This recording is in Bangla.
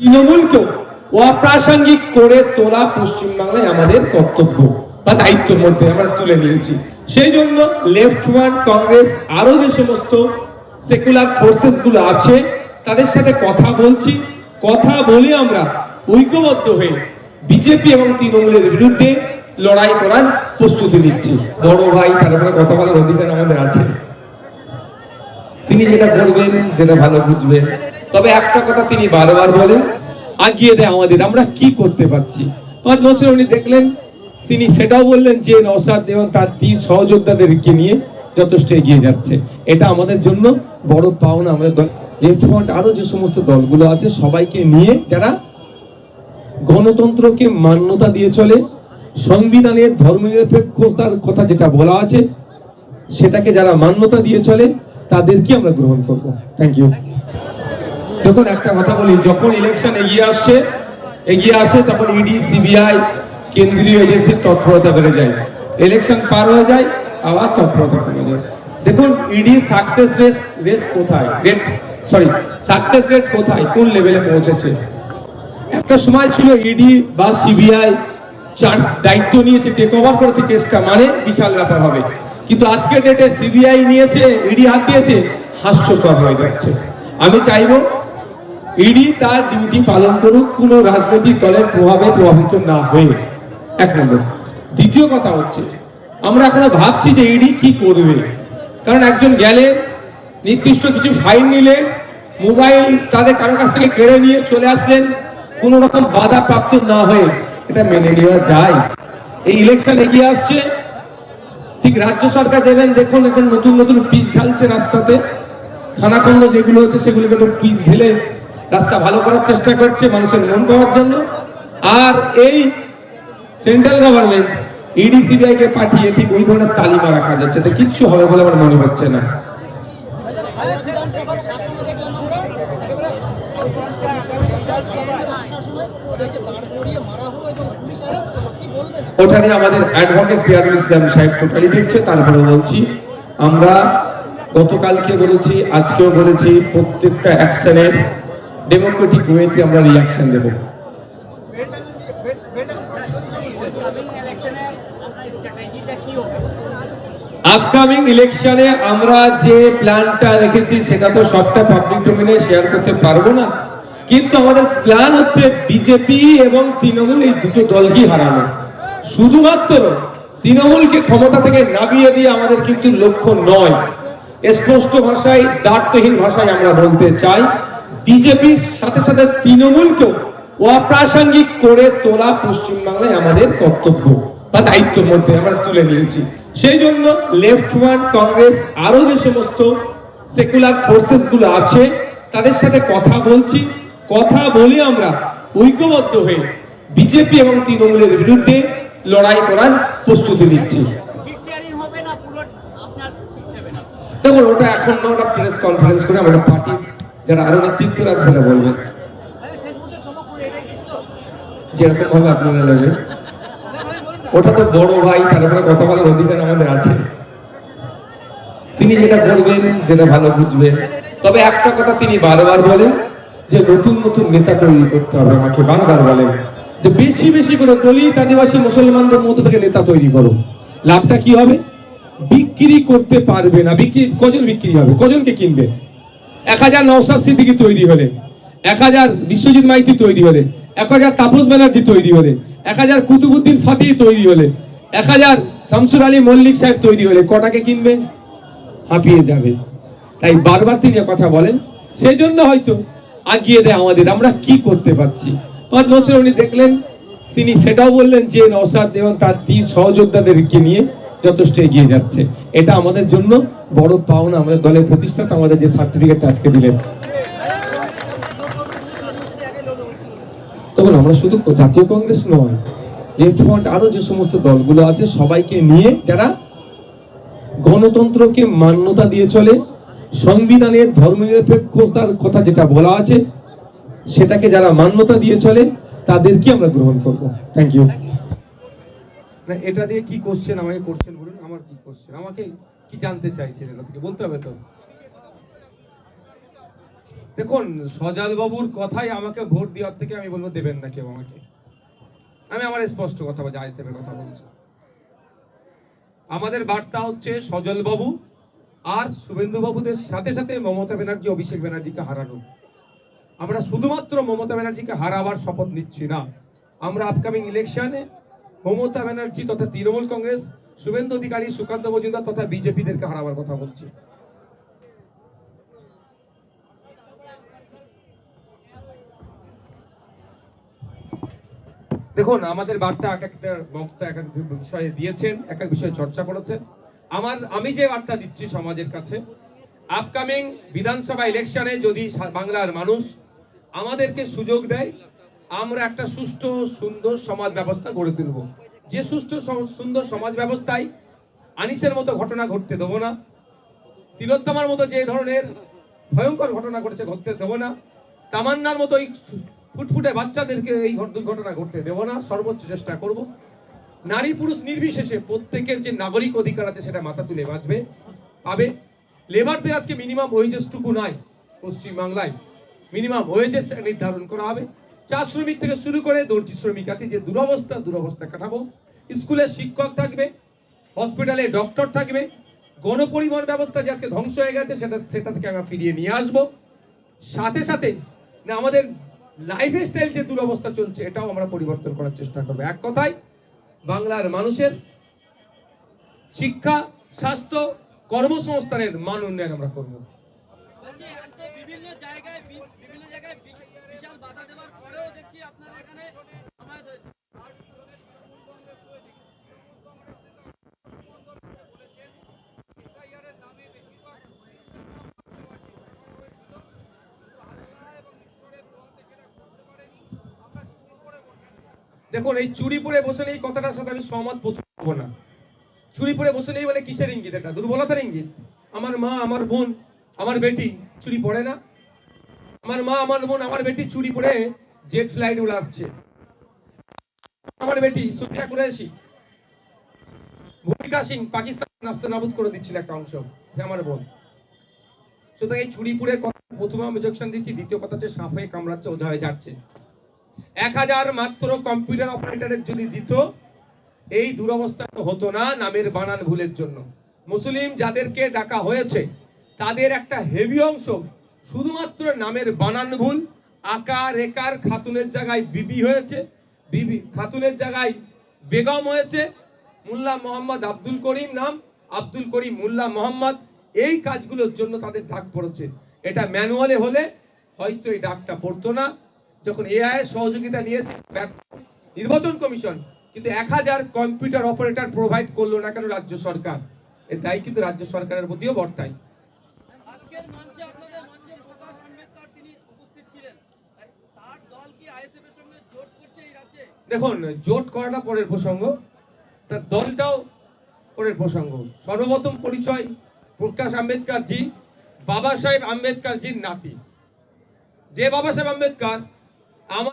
তৃণমূলকেও। অপ্রাসঙ্গিক করে তোলা পশ্চিমবাংলায় আমাদের কর্তব্য বা দায়িত্বের মধ্যে আমরা তুলে নিয়েছি। সেই জন্য লেফট ওয়ান কংগ্রেস আরও যে সমস্ত সেকুলার ফোর্সেসগুলো আছে, তাদের সাথে কথা বলছি। কথা বলে আমরা ঐক্যবদ্ধ হয়ে বিজেপি এবং তৃণমূলের বিরুদ্ধে লড়াই করার প্রস্তুতি নিচ্ছি। বড় ভাই তারপরে কথা বলার অধিকার আমাদের আছে। তিনি যেটা করবেন, যেটা ভালো বুঝবেন। তবে একটা কথা তিনি বারবার বলেন, আগিয়ে দেয় আমাদের, আমরা কি করতে পারছি? পাঁচ বছর উনি দেখলেন, তিনি সেটাও বললেন যে নসাদ এবং তার তিন সহযোদ্ধাদেরকে নিয়ে যথেষ্ট এগিয়ে যাচ্ছে। এটা আমাদের জন্য বড় পাওনা, আমাদের দল লেফট ফ্রন্ট আরও যে সমস্ত দলগুলো আছে, সবাইকে নিয়ে যারা গণতন্ত্রকে মান্যতা দিয়ে চলে, সংবিধানের ধর্মনিরপেক্ষতার কথা যেটা বলা আছে, সেটাকে যারা মান্যতা দিয়ে চলে, তাদেরকে আমরা গ্রহণ করব। থ্যাংক ইউ দেখুন, একটা কথা বলি, যখন ইলেকশন এগিয়ে আসছে, এগিয়ে আসে, তখন ইডি সিবিআই কেন্দ্রীয় এজেন্সির তৎপরতা বেড়ে যায়। ইলেকশন পার হয়ে যায়, আবার তৎপরতা কমে যায়। দেখুন ইডি সাকসেস রেস রেস কোথায়? রেট সরি সাকসেস রেট কোথায়? কোন লেভেলে পৌঁছেছে? একটা সময় ছিল ইডি বা সিবিআই চার্জ দায়িত্ব নিয়েছে টেক ওভার করেছে কেসটা মানে বিশাল ব্যাপার হবে। কিন্তু আজকের ডেটে সিবিআই নিয়েছে ইডি হাত দিয়েছে, হাস্যকর হয়ে যাচ্ছে। আমি চাইব ইডি তার ডিউটি পালন করুক, কোনো রাজনৈতিক দলের প্রভাবে প্রভাবিত না হয়ে। এক নম্বর। দ্বিতীয় কথা হচ্ছে, আমরা এখনও ভাবছি যে ইডি কি করবে। কারণ একজন গেলেন নির্দিষ্ট কিছু ফাইন নিলেন মোবাইল তাদের কারও কাছ থেকে কেড়ে নিয়ে চলে আসলেন, কোন রকম বাধা প্রাপ্ত না হয়ে এটা মেনে নেওয়া যায়। এই ইলেকশন এগিয়ে আসছে? ঠিক রাজ্য সরকার যাবেন, দেখুন এখন নতুন নতুন পিচ ঢালছে রাস্তাতে। খানাখন্দ যেগুলো হচ্ছে সেগুলোকে একটু পিচ ঢেলে রাস্তা ভালো করার চেষ্টা করছে মানুষের মন পাওয়ার জন্য। আর এই সেন্ট্রাল গভর্নমেন্ট ইডি সিবিআই কে পাঠিয়ে ঠিক ওই ধরনের তালিমা রাখা যাচ্ছে। তো কিচ্ছু হবে বলে আমার মনে হচ্ছে না। ওটা আমাদের অ্যাডভোকেট পিয়ারুল ইসলাম সাহেব টোটালি দেখছে তারপরে বলছি, আমরা গতকালকে বলেছি, আজকেও বলেছি, প্রত্যেকটা অ্যাকশনের ডেমোক্রেটিক ওয়েতে আমরা রিয়াকশন দেব। আপকামিং ইলেকশনে আমরা যে প্ল্যানটা রেখেছি, সেটা তো সবটা পাবলিক ডোমেনে শেয়ার করতে পারব না। কিন্তু আমাদের প্ল্যান হচ্ছে বিজেপি এবং তৃণমূল এই দুটো দলকেই হারানো। শুধুমাত্র তৃণমূলকে ক্ষমতা থেকে নামিয়ে দিয়ে আমাদের কিন্তু লক্ষ্য নয়। স্পষ্ট ভাষায় দার্থহীন ভাষায় আমরা বলতে চাই বিজেপির সাথে সাথে তৃণমূলকেও অপ্রাসঙ্গিক করে তোলা পশ্চিমবাংলায় আমাদের কর্তব্য বা দায়িত্বের মধ্যে আমরা তুলে নিয়েছি। সেই জন্য লেফট ওয়ান কংগ্রেস আরও যে সমস্ত সেকুলার ফোর্সেসগুলো আছে তাদের সাথে কথা বলছি। কথা বলে আমরা ঐক্যবদ্ধ হয়ে বিজেপি এবং তৃণমূলের বিরুদ্ধে লড়াই করার প্রস্তুতি নিচ্ছি। দেখুন ওটা এখন না ওটা প্রেস কনফারেন্স করে আমরা পার্টি যারা আরও নেতৃত্ব আছে সেটা বলবেন। যেরকম ভাবে আপনারা নেবেন। ওটা তো বড় ভাই, তারপরে কথা বলার অধিকার আমাদের আছে। তিনি যেটা করবেন যেটা ভালো বুঝবেন। তবে একটা কথা তিনি বারবার বলেন, যে নতুন নতুন নেতা তৈরি করতে হবে আমাকে, বারবার বলেন। যে বেশি বেশি করে দলিত আদিবাসী মুসলমানদের মধ্যে থেকে নেতা তৈরি করো। লাভটা কি হবে? বিক্রি করতে পারবে না। বিক্রি কজন বিক্রি হবে? কজনকে কিনবে? এক হাজার নওসাদ সিদ্দিকি তৈরি হলে, এক হাজার বিশ্বজিৎ মাইতি তৈরি হলে, এক হাজার তাপস ব্যানার্জি তৈরি হলে, এক হাজার কুতুবুদ্দিন ফাতি তৈরি হলে, এক হাজার শামসুর আলী মল্লিক সাহেব তৈরি হলে কটাকে কিনবে? হাঁপিয়ে যাবে। তাই বারবার তিনি কথা বলেন। সেই জন্য হয়তো আগিয়ে দেয় আমাদের। আমরা কি করতে পারছি? পাঁচ বছর উনি দেখলেন, তিনি সেটাও বললেন যে নসাদ এবং তার তিন সহযোদ্ধাদেরকে নিয়ে যথেষ্ট এগিয়ে যাচ্ছে। এটা আমাদের জন্য বড় পাওনা আমাদের দলের প্রতিষ্ঠাতা আমাদের যে সার্টিফিকেটটা আজকে দিলেন। তখন আমরা শুধু জাতীয় কংগ্রেস নয় লেফট ফ্রন্ট আরও যে সমস্ত দলগুলো আছে, সবাইকে নিয়ে যারা গণতন্ত্রকে মান্যতা দিয়ে চলে, সংবিধানের ধর্মনিরপেক্ষতার কথা যেটা বলা আছে, সেটাকে যারা মান্যতা দিয়ে চলে, তাদেরকে আমরা গ্রহণ করব। থ্যাংক ইউ না, এটা দিয়ে কি কোশ্চেন আমাকে করছেন বলুন? আমার কি কোশ্চেন আমাকে কি জানতে চাইছেন এটা থেকে বলতে হবে তো। দেখুন সজাল বাবুর কথাই আমাকে ভোট দেওয়ার থেকে আমি বলব দেবেন না কেউ আমাকে। আমি আমার স্পষ্ট কথা বলছি আইসেফের কথা বলছি। আমাদের বার্তা হচ্ছে সজল বাবু আর শুভেন্দু বাবুদের সাথে সাথে মমতা ব্যানার্জি, অভিষেক ব্যানার্জিকে হারানো। আমরা শুধুমাত্র মমতা ব্যানার্জিকে হারাবার শপথ নিচ্ছি না। আমরা আপকামিং ইলেকশনে মমতা ব্যানার্জি তথা তৃণমূল কংগ্রেস, শুভেন্দু অধিকারী, সুকান্ত মজুমদার তথা বিজেপিদেরকে হারাবার কথা বলছি। দেখুন, আমাদের বার্তা এক একটা বক্তা এক এক বিষয়ে দিয়েছেন, এক এক বিষয়ে চর্চা করেছেন। আমার, আমি যে বার্তা দিচ্ছি সমাজের কাছে আপকামিং বিধানসভা ইলেকশনে যদি বাংলার মানুষ আমাদেরকে সুযোগ দেয় আমরা একটা সুষ্ঠু সুন্দর সমাজ ব্যবস্থা গড়ে তুলব। যে সুষ্ঠু সুন্দর সমাজ ব্যবস্থায় আনিসের মতো ঘটনা ঘটতে দেবো না, তিলোত্তমার মতো যে ধরনের ভয়ঙ্কর ঘটনা ঘটেছে ঘটতে দেবো না, তামান্নার মতো এই ফুটফুটে বাচ্চাদেরকে এই ঘট- দুর্ঘটনা ঘটতে দেবো না, সর্বোচ্চ চেষ্টা করব। নারী পুরুষ নির্বিশেষে প্রত্যেকের যে নাগরিক অধিকার আছে সেটা মাথা তুলে বাঁচবে, পাবে। লেবারদের আজকে মিনিমাম ওয়েজেসটুকু নাই, পশ্চিমবাংলায় মিনিমাম ওয়েজেস নির্ধারণ করা হবে। চা শ্রমিক থেকে শুরু করে দর্জি শ্রমিক আছে, যে দুরবস্থা দুরবস্থা কাটাবো স্কুলে শিক্ষক থাকবে, হসপিটালে ডক্টর থাকবে, গণপরিবহন ব্যবস্থা যে আজকে ধ্বংস হয়ে গেছে, সেটা সেটা থেকে আমরা ফিরিয়ে নিয়ে আসব। সাথে সাথে, না, আমাদের লাইফ স্টাইল যে দুরবস্থা চলছে, এটাও আমরা পরিবর্তন করার চেষ্টা করব। এক কথায়, বাংলার মানুষের শিক্ষা, স্বাস্থ্য, কর্মসংস্থানের মান উন্নয়ন আমরা করব। জায়গায়, বিভিন্ন জায়গায় দেখুন, এই চুরি পরে বসে নেই কথাটার সাথে আমি সহমত প্রথম না। চুরি পরে বসে নেই বলে কিসের ইঙ্গিত? এটা দুর্বলতার ইঙ্গিত। আমার মা, আমার বোন, আমার বেটি চুরি পড়ে না। আমার মা, আমার বোন, আমার বেটি চুরি করে জেট ফ্লাইট উড়াচ্ছে আমার বেটি সুফিয়া কুরেশি ভূমিকা সিং পাকিস্তান নাস্তে নাবুদ করে দিচ্ছিল একটা অংশ আমার বোন। সুতরাং এই চুরিপুরের কথা প্রথমে আমি অবজেকশন দিচ্ছি, দ্বিতীয় কথা হচ্ছে হয়ে কামড়াচ্ছে, ওঝা হয়ে যাচ্ছে। এক হাজার মাত্র কম্পিউটার অপারেটরের যদি দিত, এই দুরবস্থা হতো না নামের বানান ভুলের জন্য। মুসলিম যাদেরকে ডাকা হয়েছে, তাদের একটা হেভি অংশ শুধুমাত্র নামের বানান ভুল, আকার, একার খাতুনের জায়গায় বিবি হয়েছে, বিবি, খাতুনের জায়গায় বেগম হয়েছে, মোল্লা মোহাম্মদ আব্দুল করিম নাম, আব্দুল করিম মোল্লা মোহাম্মদ, এই কাজগুলোর জন্য তাদের ডাক পড়েছে। এটা ম্যানুয়ালে হলে হয়তো এই ডাকটা পড়তো না। যখন এআই সহযোগিতা নিয়েছে নির্বাচন কমিশন কিন্তু এক হাজার কম্পিউটার অপারেটর প্রোভাইড করল না কেন রাজ্য সরকার? এর দায় কিন্তু রাজ্য সরকারের প্রতিও বর্তায় আজকের মঞ্চে আপনাদের মঞ্চে প্রকাশ আম্বেদকর তিনি উপস্থিত ছিলেন তার দল কি আইএসএফ এর সঙ্গে জোট করছে এই রাজ্যে দেখুন, জোট করাটা পরের প্রসঙ্গ, তার দলটাও পরের প্রসঙ্গ। সর্বপ্রথম পরিচয় প্রকাশ আম্বেদকার জি বাবা সাহেব আম্বেদকার জির নাতি। যে বাবা সাহেব আম্বেদকর